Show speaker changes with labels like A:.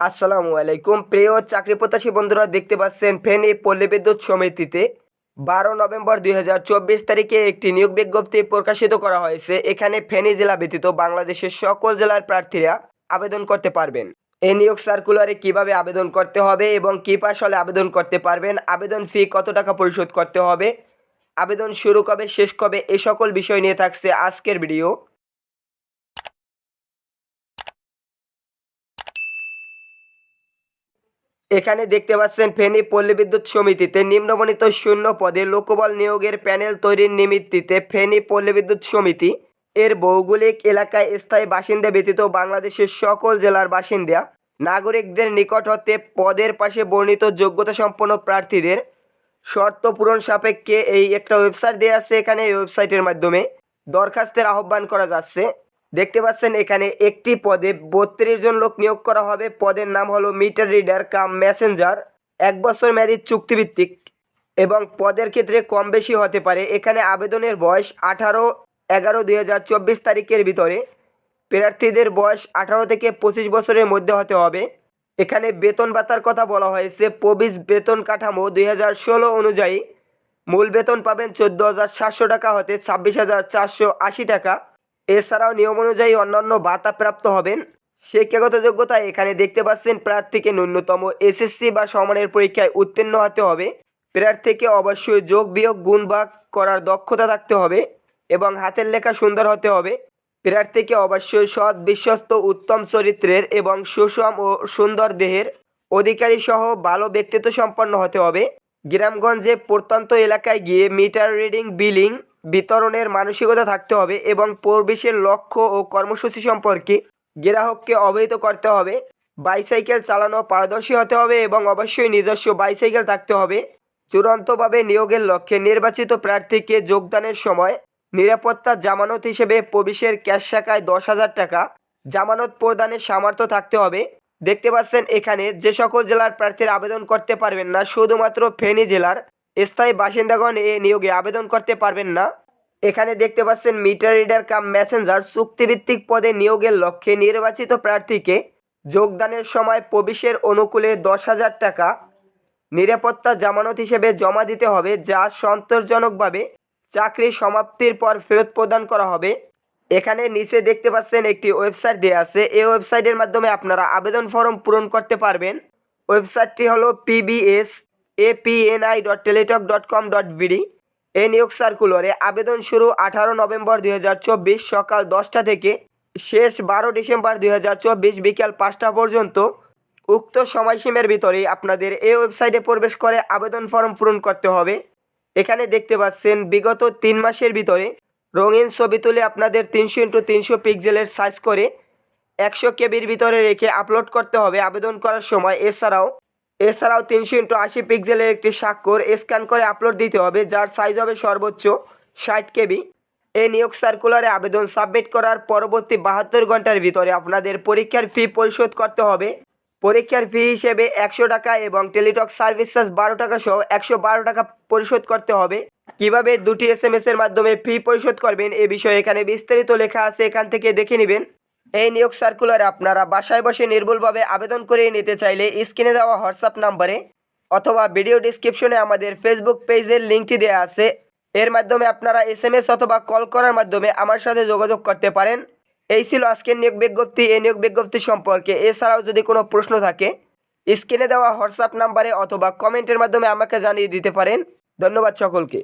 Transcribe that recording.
A: আসসালামু আলাইকুম। প্রিয় চাকরি প্রত্যাশী বন্ধুরা, দেখতে পাচ্ছেন ফেনী পল্লী বিদ্যুৎ সমিতিতে বারো নভেম্বর দুই হাজার চব্বিশ তারিখে একটি নিয়োগ বিজ্ঞপ্তি প্রকাশিত করা হয়েছে। এখানে ফেনী জেলা ব্যতীত বাংলাদেশের সকল জেলার প্রার্থীরা আবেদন করতে পারবেন। এই নিয়োগ সার্কুলারে কীভাবে আবেদন করতে হবে এবং কি পাশ হলে আবেদন করতে পারবেন, আবেদন ফি কত টাকা পরিশোধ করতে হবে, আবেদন শুরু কবে, শেষ কবে, এ সকল বিষয় নিয়ে থাকছে আজকের ভিডিও এখানে দেখতে পাচ্ছেন ফেনী পল্লী বিদ্যুৎ সমিতিতে নিম্নবণিত শূন্য পদে লোকবল নিয়োগের প্যানেল তৈরির নিমিত্তিতে ফেনী পল্লী বিদ্যুৎ সমিতি, এর ভৌগোলিক এলাকায় স্থায়ী বাসিন্দা ব্যতীত বাংলাদেশের সকল জেলার বাসিন্দা, নাগরিকদের নিকট হতে পদের পাশে বর্ণিত যোগ্যতা সম্পন্ন প্রার্থীদের শর্ত পূরণ সাপেক্ষে এই একটা ওয়েবসাইট দেওয়া আছে। এখানে এই ওয়েবসাইটের মাধ্যমে দরখাস্তের আহ্বান করা যাচ্ছে। দেখতে পাচ্ছেন, এখানে একটি পদে বত্রিশ জন লোক নিয়োগ করা হবে। পদের নাম হলো মিটার রিডার কাম মেসেঞ্জার। এক বছর মেয়াদি চুক্তিভিত্তিক এবং পদের ক্ষেত্রে কম বেশি হতে পারে। এখানে আবেদনের বয়স আঠারো এগারো দুই হাজার চব্বিশ তারিখের ভিতরে। প্রার্থীদের বয়স আঠারো থেকে পঁচিশ বছরের মধ্যে হতে হবে। এখানে বেতন ভাতার কথা বলা হয়েছে। প্রবিস বেতন কাঠামো দুই হাজার ষোলো অনুযায়ী মূল বেতন পাবেন চোদ্দ হাজার সাতশো টাকা হতে ছাব্বিশ হাজার চারশো আশি টাকা। এছাড়াও নিয়ম অনুযায়ী অন্যান্য ভাতা প্রাপ্ত হবেন। শিক্ষাগত যোগ্যতা এখানে দেখতে পাচ্ছেন, প্রার্থীকে ন্যূনতম এসএসসি বা সমানের পরীক্ষায় উত্তীর্ণ হতে হবে। প্রার্থীকে অবশ্যই যোগ বিয়োগ গুণ ভাগ করার দক্ষতা থাকতে হবে এবং হাতের লেখা সুন্দর হতে হবে। প্রার্থীকে অবশ্যই সৎ, বিশ্বস্ত, উত্তম চরিত্রের এবং সুষম ও সুন্দর দেহের অধিকারী সহ ভালো ব্যক্তিত্ব সম্পন্ন হতে হবে। গ্রামগঞ্জে প্রত্যন্ত এলাকায় গিয়ে মিটার রিডিং, বিলিং বিতরণের মানসিকতা থাকতে হবে এবং প্রবেশের লক্ষ্য ও কর্মসূচি সম্পর্কে গ্রাহককে অবহিত করতে হবে। বাইসাইকেল চালানো পারদর্শী হতে হবে এবং অবশ্যই নিজস্ব বাইসাইকেল থাকতে হবে। চূড়ান্তভাবে নিয়োগের লক্ষ্যে নির্বাচিত প্রার্থীকে যোগদানের সময় নিরাপত্তা জামানত হিসেবে প্রবেশের ক্যাশ শাখায় দশ হাজার টাকা, জামানত প্রদানের সামর্থ্য থাকতে হবে। দেখতে পাচ্ছেন এখানে যে সকল জেলার প্রার্থীরা আবেদন করতে পারবেন না, শুধুমাত্র ফেনী জেলার স্থায়ী বাসিন্দাগণ এ নিয়োগে আবেদন করতে পারবেন না। এখানে দেখতে পাচ্ছেন মিটার রিডার কাম মেসেঞ্জার চুক্তিভিত্তিক পদে নিয়োগের লক্ষ্যে নির্বাচিত প্রার্থীকে যোগদানের সময় প্রবেশের অনুকূলে দশ হাজার টাকা নিরাপত্তা জামানত হিসেবে জমা দিতে হবে, যা সন্তোষজনকভাবে চাকরি সমাপ্তির পর ফেরত প্রদান করা হবে। এখানে নিচে দেখতে পাচ্ছেন একটি ওয়েবসাইট দেওয়া আছে। এই ওয়েবসাইটের মাধ্যমে আপনারা আবেদন ফর্ম পূরণ করতে পারবেন। ওয়েবসাইটটি হলো PBS APNI dot teletalk dot com dot BD এই নিয়োগ সার্কুলারে আবেদন শুরু আঠারো নভেম্বর দুই হাজার চব্বিশ সকাল দশটা থেকে শেষ বারো ডিসেম্বর দুই বিকাল পাঁচটা পর্যন্ত উক্ত সময়সীমার ভিতরেই আপনাদের এই ওয়েবসাইটে প্রবেশ করে আবেদন ফর্ম পূরণ করতে হবে। এখানে দেখতে পাচ্ছেন, বিগত তিন মাসের ভিতরে রঙিন ছবি তুলে আপনাদের তিনশো ইন্টু তিনশো পিক্সেলের সাইজ করে একশো কেবির ভিতরে রেখে আপলোড করতে হবে আবেদন করার সময়। এছাড়াও এছাড়াও তিনশো ইন্টু আশি পিক্সেলের একটি স্বাক্ষর স্ক্যান করে আপলোড দিতে হবে, যার সাইজ হবে সর্বোচ্চ ষাট কেবি। এই নিয়োগ সার্কুলারে আবেদন সাবমিট করার পরবর্তী বাহাত্তর ঘণ্টার ভিতরে আপনাদের পরীক্ষার ফি পরিশোধ করতে হবে। পরীক্ষার ফি হিসেবে একশো টাকা এবং টেলিটক সার্ভিস চার্জ বারো টাকা সহ একশো বারো টাকা পরিশোধ করতে হবে। কীভাবে দুটি এস এম এর মাধ্যমে ফি পরিশোধ করবেন এ বিষয়ে এখানে বিস্তারিত লেখা আছে, এখান থেকে দেখে নেবেন। এই নিয়োগ সার্কুলারে আপনারা বাসায় বসে নির্ভুলভাবে আবেদন করে নিতে চাইলে স্ক্রিনে দেওয়া হোয়াটসঅ্যাপ নাম্বারে অথবা ভিডিও ডিসক্রিপশনে আমাদের ফেসবুক পেজের লিঙ্কটি দেওয়া আছে। এর মাধ্যমে আপনারা এস এম এস অথবা কল করার মাধ্যমে আমার সাথে যোগাযোগ করতে পারেন। এই ছিল আজকের নিয়োগ বিজ্ঞপ্তি। এই নিয়োগ বিজ্ঞপ্তি সম্পর্কে এছাড়াও যদি কোনো প্রশ্ন থাকে, স্ক্রিনে দেওয়া হোয়াটসঅ্যাপ নাম্বারে অথবা কমেন্টের মাধ্যমে আমাকে জানিয়ে দিতে পারেন। ধন্যবাদ সকলকে।